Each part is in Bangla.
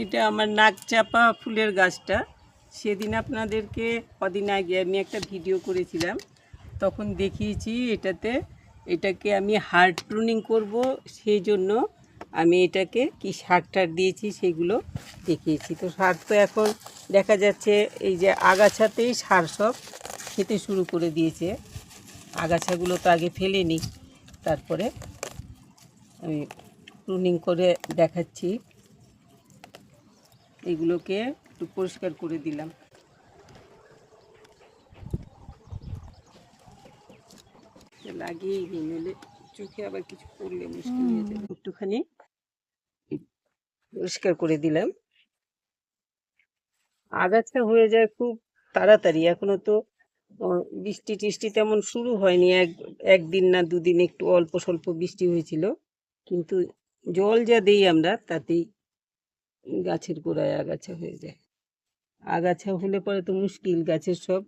এটা আমার নাক চাপা ফুলের গাছটা। সেদিন আপনাদেরকে কদিন আগে আমি একটা ভিডিও করেছিলাম। তখন দেখিয়েছি এটাতে, এটাকে আমি হার্ড ট্রুনিং করব সেই জন্য আমি এটাকে কি সার টার দিয়েছি সেগুলো দেখিয়েছি। তো সার তো এখন দেখা যাচ্ছে এই যে আগাছাতেই সার সব খেতে শুরু করে দিয়েছে। আগাছাগুলো তো আগে ফেলেনি। তারপরে আমি ট্রুনিং করে দেখাচ্ছি। এগুলোকে একটু পরিষ্কার করে দিলাম। লাগিয়ে নইলে চোখে আবার কিছু পড়লে মুশকিল হয়ে যাবে। একটুখানি পরিষ্কার করে দিলাম। আগাছা হয়ে যায় খুব তাড়াতাড়ি। এখনও তো বৃষ্টি টিষ্টি তেমন শুরু হয়নি। এক একদিন না দুদিন একটু অল্প স্বল্প বৃষ্টি হয়েছিল। কিন্তু জল যা দেই আমরা তাতেই গাছের গোড়ায় আগাছা হয়ে যায়। আগাছা হলে পরে তো মুশকিল গাছের সব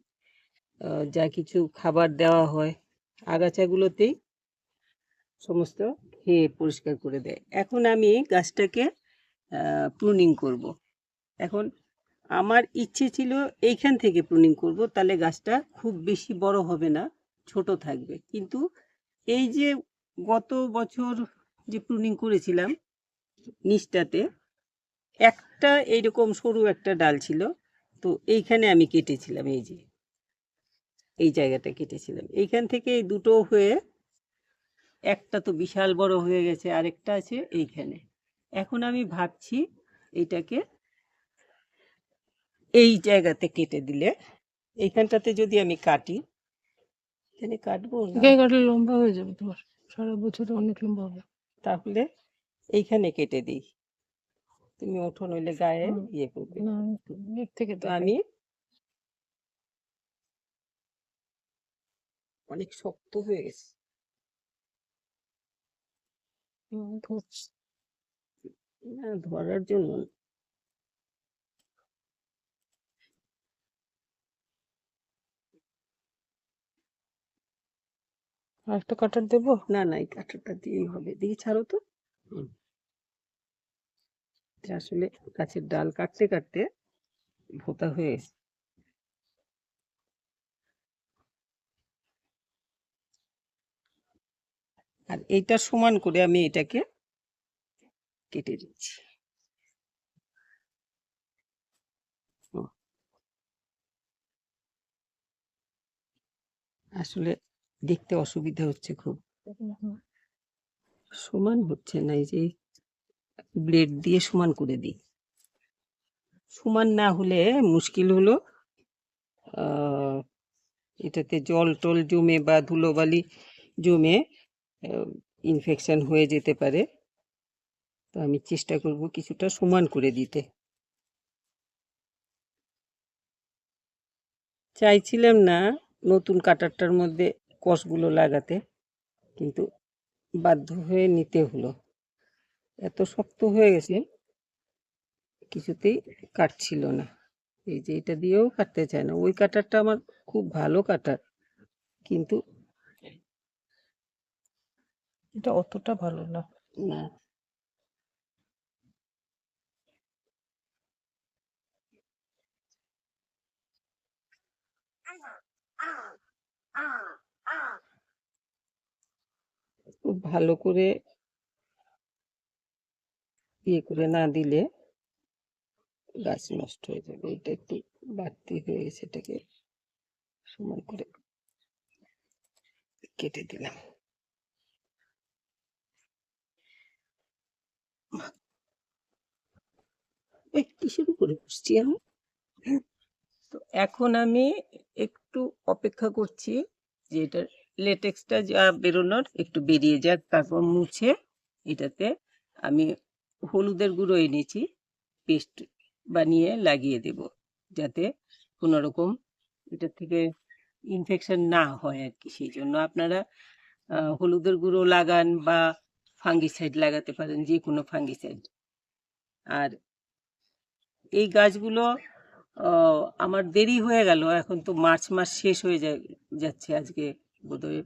যা কিছু খাবার দেওয়া হয়, আগাছাগুলোতেই সমস্ত খেয়ে পরিষ্কার করে দেয়। এখন আমি গাছটাকে প্রুনিং করব। এখন আমার ইচ্ছে ছিল এইখান থেকে প্রুনিং করব, তাহলে গাছটা খুব বেশি বড় হবে না, ছোট থাকবে। কিন্তু এই যে গত বছর যে প্রুনিং করেছিলাম, নিচটাতে একটা এইরকম সরু একটা ডাল ছিল তো এইখানে আমি কেটেছিলাম এই যে। এই জায়গাটা কেটেছিলাম। এইখান থেকে এই দুটো হয়ে একটা তো বিশাল বড় হয়ে গেছে আরেকটা আছে এইখানে। এখন আমি ভাবছি এইটাকে এই জায়গাতে কেটে দিলে এইখানটাতে যদি আমি কাটি এখানে কাটবো লম্বা হয়ে যাবে তোমার। সারা বছর অনেক লম্বা হবে। তাহলে এইখানে কেটে দিই। তুমি ওঠো নইলে গায়ে। ইয়ে করবে থেকে তো আমি অনেক শক্ত হয়ে গেছে। না ধরার জন্য। আর একটা কাটার দেবো? না না এই কাঁটাটা দিয়েই হবে। দিয়ে ছাড়ো তো। এটা আসলে গাছের ডাল কাটতে কাটতে ভোতা হয়ে গেছে আর এইটা সমান করে আমি এটাকে কেটে দিচ্ছি। আসলে দেখতে অসুবিধা হচ্ছে খুব সমান হচ্ছে না এই যে ব্লেড দিয়ে সমান করে দিই। সমান না হলে মুশকিল হলো। এটাতে জল টল জমে বা ধুলোবালি জমে ইনফেকশন হয়ে যেতে পারে। তো আমি চেষ্টা করব কিছুটা সমান করে দিতে। চাইছিলাম না নতুন কাটারটার মধ্যে কষগুলো লাগাতে, কিন্তু বাধ্য হয়ে নিতে হলো। এত শক্ত হয়ে গেছে কিছুতেই কাটছিল না। এই যে এটা দিয়েও কাটতে চায় না। ওই কাটারটা আমার খুব ভালো কাটার কিন্তু এটা অতটা ভালো না। না। খুব ভালো করে ইয়ে করে না দিলে গাছ নষ্ট হয়ে যাবে। এটা একটু বাড়তি হয়ে এটাকে সমান করে কেটে দিলাম। বসছি আমি তো এখন আমি একটু অপেক্ষা করছি যে এটা লেটেক্সটা যা বেরোনোর একটু বেরিয়ে যাক, তারপর মুছে এটাতে আমি হলুদের গুঁড়ো এনেছি, পেস্ট বানিয়ে লাগিয়ে দেব যাতে কোনো রকম এটা থেকে ইনফেকশন না হয় আর কি। সেই জন্য আপনারা হলুদের গুঁড়ো লাগান বা ফাঙ্গিসাইড লাগাতে পারেন যে কোনো ফাঙ্গিসাইড আর এই গাছগুলো আমার দেরি হয়ে গেল, এখন তো মার্চ মাস শেষ হয়ে যাচ্ছে আজকে বোধহয়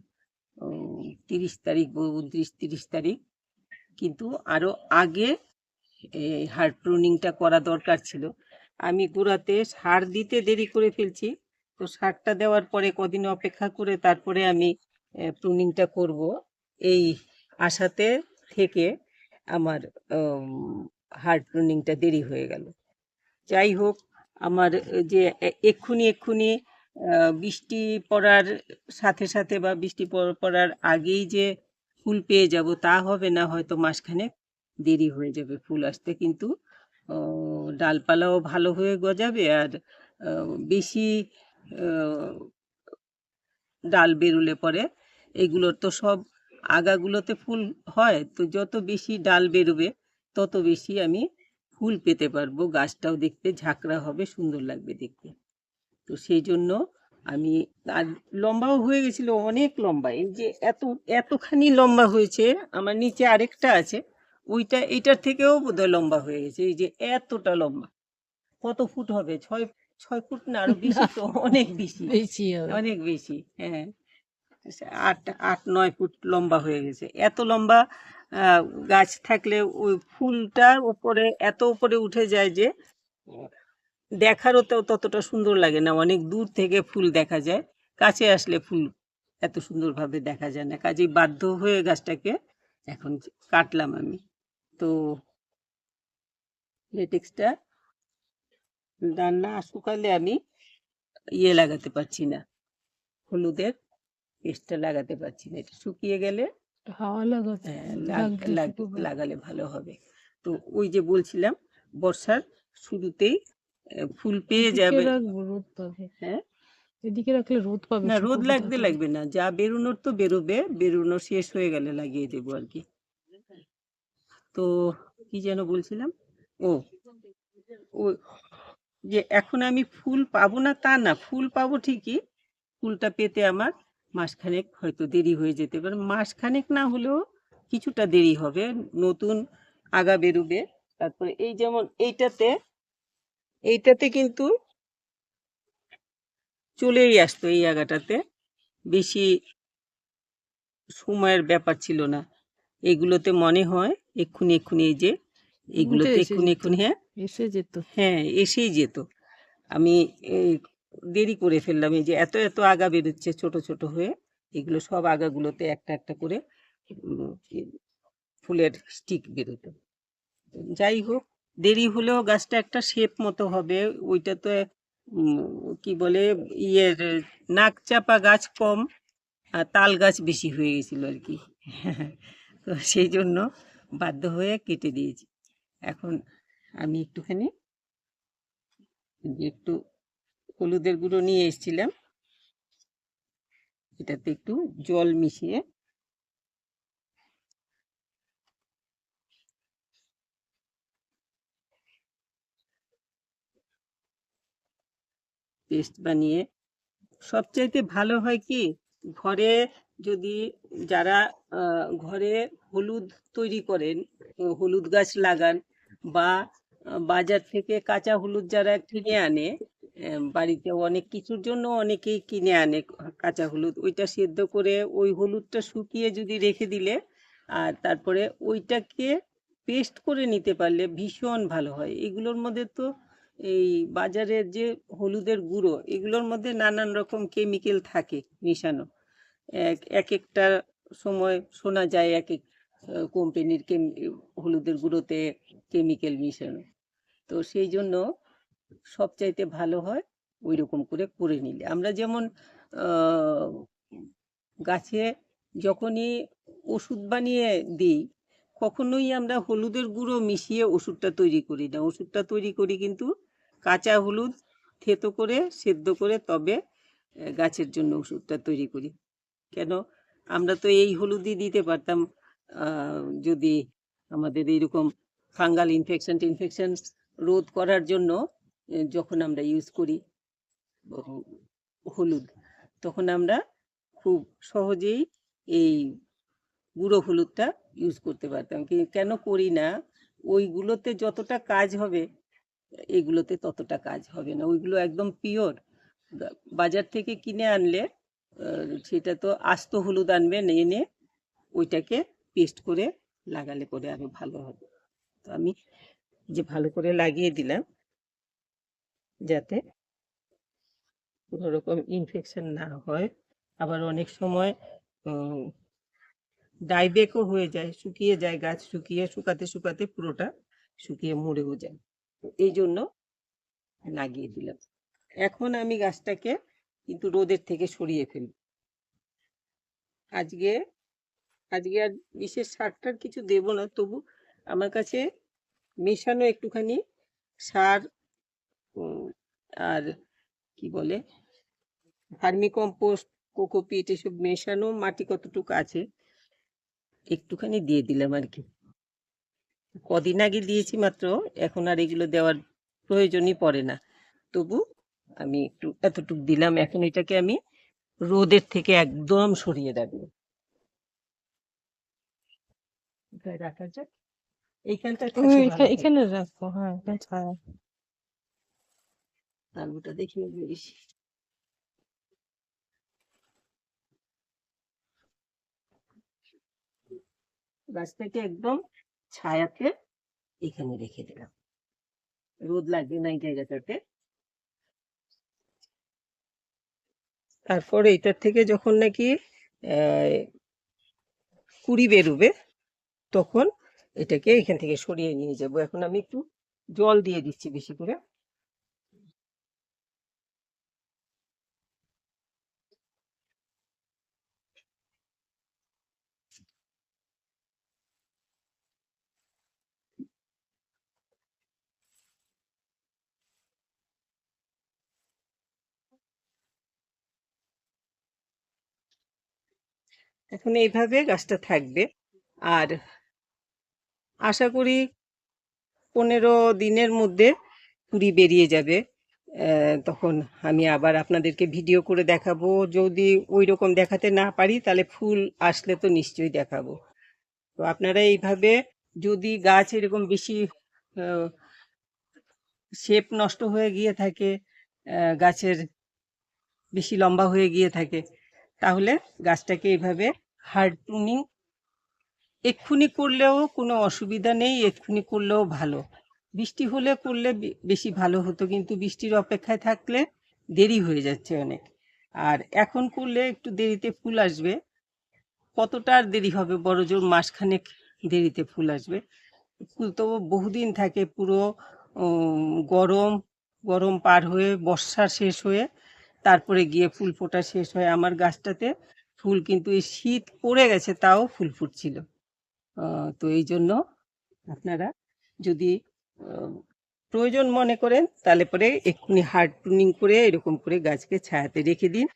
তিরিশ তারিখ উনত্রিশ তিরিশ তারিখ। কিন্তু আরও আগে এই হার্ড প্রুনিংটা করা দরকার ছিল। আমি গোড়াতে সার দিতে দেরি করে ফেলছি, তো সারটা দেওয়ার পরে কদিন অপেক্ষা করে তারপরে আমি প্রুনিংটা করব। এই আশাতে থেকে আমার হার্ড প্রুনিংটা দেরি হয়ে গেল। যাই হোক, আমার যে এক্ষুনি এক্ষুনি বৃষ্টি পড়ার সাথে সাথে বা বৃষ্টি পড়- পড়ার আগেই যে ফুল পেয়ে যাব, তা হবে না, হয়তো মাসখানেক দেরি হয়ে যাবে ফুল আসতে। কিন্তু ডালপালাও ভালো হয়ে গজাবে আর বেশি ডাল বেরুলে পরে এগুলোর তো সব আগাগুলোতে ফুল হয়, তো যত বেশি ডাল বেরোবে, তত বেশি আমি ফুল পেতে পারব। গাছটাও দেখতে ঝাঁকড়া হবে, সুন্দর লাগবে দেখতে। তো সেই জন্য আমি আর লম্বাও হয়ে গেছিল অনেক লম্বা। এই যে এত এতখানি লম্বা হয়েছে আমার নিচে আরেকটা আছে ওইটা এইটার থেকেও বোধহয় লম্বা হয়ে গেছে। এই যে এতটা লম্বা। কত ফুট হবে? ছয় ছয় ফুট না আরও বেশি তো অনেক বেশি। বেশি অনেক বেশি হ্যাঁ। আট আট নয় ফুট লম্বা হয়ে গেছে। এত লম্বা আহ, গাছ থাকলে ওই ফুলটা উপরে এত উপরে উঠে যায় যে দেখারও তো ততটা সুন্দর লাগে না। অনেক দূর থেকে ফুল দেখা যায়। কাছে আসলে ফুল এত সুন্দরভাবে দেখা যায় না। কাজেই বাধ্য হয়ে গাছটাকে এখন কাটলাম আমি। তো লেটেক্সটা রান্না শুকালে আমি ইয়ে লাগাতে পারছি না। হলুদের পেস্টটা লাগাতে পারছি না। এটা শুকিয়ে গেলে হাওয়া লাগাতে হ্যাঁ, লাগ- লাগলে ভালো হবে। তো ওই যে বলছিলাম বর্ষার শুরুতেই ফুল পেয়ে যাবে। রোদ পাবে। হ্যাঁ? এদিকে রাখলে রোদ পাবে না রোদ লাগতে লাগবে না। যা বেরোনোর তো বেরোবে বেরোনো শেষ হয়ে গেলে লাগিয়ে দেবো আর কি। তো কি যেন বলছিলাম? ও ও যে এখন আমি ফুল পাবো না তা না ফুল পাবো ঠিকই ফুলটা পেতে আমার মাসখানেক হয়তো দেরি হয়ে যেতে পারে। মাসখানেক না হলেও কিছুটা দেরি হবে নতুন আগা বেরোবে। তারপরে এই যেমন এইটাতে এইটাতে কিন্তু চলেই আসতো এই আগাটাতে। বেশি সময়ের ব্যাপার ছিল না। এগুলোতে মনে হয় এক্ষুনি এক্ষুনি এই যে এগুলোতে এক্ষুনি এক্ষুনি হ্যাঁ? এসে যেত। হ্যাঁ এসেই যেত। আমি এই দেরি করে ফেললাম এই যে এত এত আগা বেরোচ্ছে ছোট ছোট হয়ে। এগুলো সব আগাগুলোতে একটা একটা করে ফুলের স্টিক বেরোতো। যাই হোক দেরি হলেও গাছটা একটা শেপ মতো হবে। ওইটা তো কি বলে, ইয়ের নাক চাপা গাছ কম আর তাল গাছ বেশি হয়ে গেছিল আর কি। তো সেই জন্য বাধ্য হয়ে কেটে দিয়েছি। এখন আমি একটুখানি একটু হলুদের গুঁড়ো নিয়ে এসেছিলাম। এটাতে একটু জল মিশিয়ে পেস্ট বানিয়ে। সবচাইতে ভালো হয় কি, ঘরে যদি যারা ঘরে হলুদ তৈরি করেন হলুদ গাছ লাগান বা বাজার থেকে কাঁচা হলুদ যারা কিনে আনে বাড়িতে অনেক কিছুর জন্য অনেকেই কিনে আনে কাঁচা হলুদ। ওইটা সেদ্ধ করে ওই হলুদটা শুকিয়ে যদি রেখে দিলে, আর তারপরে ওইটাকে পেস্ট করে নিতে পারলে ভীষণ ভালো হয়। এগুলোর মধ্যে তো এই বাজারের যে হলুদের গুঁড়ো, এগুলোর মধ্যে নানান রকম কেমিক্যাল থাকে মিশানো। এক এক একটা সময় শোনা যায় এক এক কোম্পানির হলুদের গুঁড়োতে কেমিক্যাল মিশানো। তো সেই জন্য সবচাইতে ভালো হয় ওই রকম করে করে নিলে। আমরা যেমন গাছে যখনই ওষুধ বানিয়ে দিই, কখনোই আমরা হলুদের গুঁড়ো মিশিয়ে ওষুধটা তৈরি করি না। ওষুধটা তৈরি করি কিন্তু কাঁচা হলুদ থেতো করে, সেদ্ধ করে তবে গাছের জন্য ওষুধটা তৈরি করি। কেন? আমরা তো এই হলুদই দিতে পারতাম যদি আমাদের এইরকম ফাঙ্গাল ইনফেকশন টিনফেকশন রোধ করার জন্য যখন আমরা ইউজ করি হলুদ, তখন আমরা খুব সহজেই এই গুঁড়ো হলুদটা ইউজ করতে পারতাম। কেন করি না? ওইগুলোতে যতটা কাজ হবে এগুলোতে ততটা কাজ হবে না। ওইগুলো একদম পিওর। বাজার থেকে কিনে আনলে সেটা তো আস্ত হলুদ আনবেন, এনে ওইটাকে পেস্ট করে লাগালে পরে আরও ভালো হবে। তো আমি যে ভালো করে লাগিয়ে দিলাম, যাতে কোনো রকম ইনফেকশন না হয়। আবার অনেক সময় ডাইবেকও হয়ে যায়, শুকিয়ে যায়, গাছ শুকিয়ে শুকাতে শুকাতে পুরোটা শুকিয়ে মরেও যায়। এই জন্য লাগিয়ে দিলাম। এখন আমি গাছটাকে কিন্তু রোদের থেকে সরিয়ে ফেলব। আজকে আজকে আর বিশেষ সারটার কিছু দেব না তবু আমার কাছে মেশানো একটুখানি সার আর কি বলে ভার্মি কম্পোস্ট কোকোপিট এসব মেশানো মাটি কতটুকু আছে একটুখানি দিয়ে দিলাম আর কি। কদিন আগে দিয়েছি মাত্র এখন আর এগুলো দেওয়ার প্রয়োজনই পড়ে না। তবু আমি একটু এতটুকু দিলাম এখন এটাকে আমি রোদের থেকে একদম সরিয়ে রাখব রাখা যাক। এইখানটা হয়। এখানে রাখব হ্যাঁ দেখি বেশি। গাছটাকে একদম ছায়াতে এখানে রেখে দিলাম। রোদ লাগবে না এই জায়গাটাতে। তারপর এটার থেকে যখন নাকি কুড়ি বেরোবে, তখন এটাকে এখান থেকে সরিয়ে নিয়ে যাব। এখন আমি একটু জল দিয়ে দিচ্ছি বেশি করে। এখন এইভাবে গাছটা থাকবে। আর আশা করি পনেরো দিনের মধ্যে কুড়ি বেরিয়ে যাবে। তখন আমি আবার আপনাদেরকে ভিডিও করে দেখাবো। যদি ওই রকম দেখাতে না পারি, তাহলে ফুল আসলে তো নিশ্চয়ই দেখাবো। তো আপনারা এইভাবে যদি গাছ এরকম বেশি শেপ নষ্ট হয়ে গিয়ে থাকে গাছের বেশি লম্বা হয়ে গিয়ে থাকে তাহলে গাছটাকে এইভাবে হার্ড প্রুনিং এক্ষুনি করলেও কোনো অসুবিধা নেই, এক্ষুনি করলেও ভালো। বৃষ্টি হলে করলে বেশি ভালো হতো, কিন্তু বৃষ্টির অপেক্ষায় থাকলে দেরি হয়ে যাচ্ছে অনেক। আর এখন করলে একটু দেরিতে ফুল আসবে। কতটা আর দেরি হবে? বড় জোর মাসখানেক দেরিতে ফুল আসবে। ফুল তো বহুদিন থাকে, পুরো গরম গরম পার হয়ে, বর্ষা শেষ হয়ে তারপরে গিয়ে ফুল ফোটা শেষ হয় আমার গাছটাতে। ফুল কিন্তু এই শীত পড়ে গেছে, তাও ফুল ফুটছিল। তো এই জন্য আপনারা যদি প্রয়োজন মনে করেন, তাহলে পরে এক্ষুনি হার্ড প্রুনিং করে এরকম করে গাছকে ছায়াতে রেখে দিন।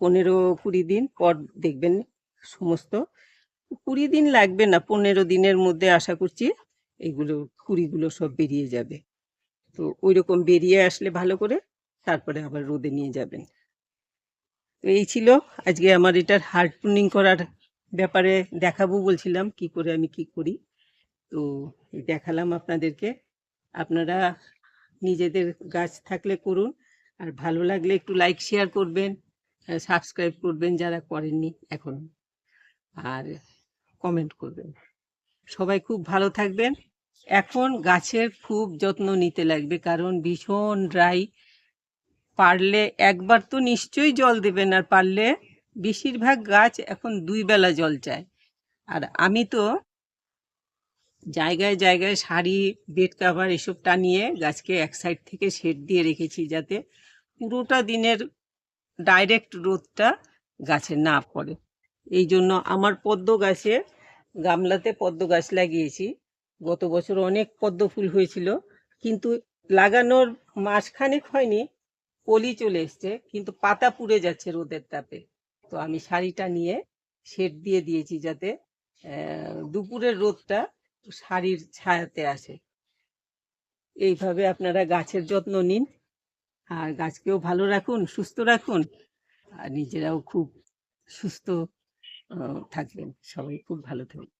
পনেরো কুড়ি দিন পর দেখবেন সমস্ত, কুড়ি দিন লাগবে না, পনেরো দিনের মধ্যে আশা করছি এগুলো, কুড়িগুলো সব বেরিয়ে যাবে। তো ওই রকম বেরিয়ে আসলে ভালো করে তারপরে আবার রোদে নিয়ে যাবেন। তো এই ছিল আজকে আমার এটার হার্ড প্রুনিং করার ব্যাপারে দেখাবো বলছিলাম, কি করে আমি কি করি। তো দেখালাম আপনাদেরকে। আপনারা নিজেদের গাছ থাকলে করুন, আর ভালো লাগলে একটু লাইক শেয়ার করবেন সাবস্ক্রাইব করবেন যারা করেননি এখন, আর কমেন্ট করবেন। সবাই খুব ভালো থাকবেন। এখন গাছের খুব যত্ন নিতে লাগবে, কারণ ভীষণ ড্রাই পারলে একবার তো নিশ্চয়ই জল দেবেন আর পারলে বেশিরভাগ গাছ এখন দুই বেলা জল চায়। আর আমি তো জায়গায় জায়গায় শাড়ি বেড কাভার এসব টানিয়ে গাছকে এক সাইড থেকে শেড দিয়ে রেখেছি যাতে পুরোটা দিনের ডাইরেক্ট রোদটা গাছে না পড়ে। এই জন্য আমার পদ্ম গাছে, গামলাতে পদ্ম গাছ লাগিয়েছি। গত বছর অনেক পদ্ম ফুল হয়েছিল, কিন্তু লাগানোর মাসখানেক হয়নি কলি চলে এসছে, কিন্তু পাতা পুড়ে যাচ্ছে রোদের তাপে। তো আমি শাড়িটা নিয়ে শেড দিয়ে দিয়েছি যাতে দুপুরের রোদটা শাড়ির ছায়াতে আসে। এইভাবে আপনারা গাছের যত্ন নিন, আর গাছকেও ভালো রাখুন, সুস্থ রাখুন, আর নিজেরাও খুব সুস্থ থাকবেন। সবাই খুব ভালো থাকবেন।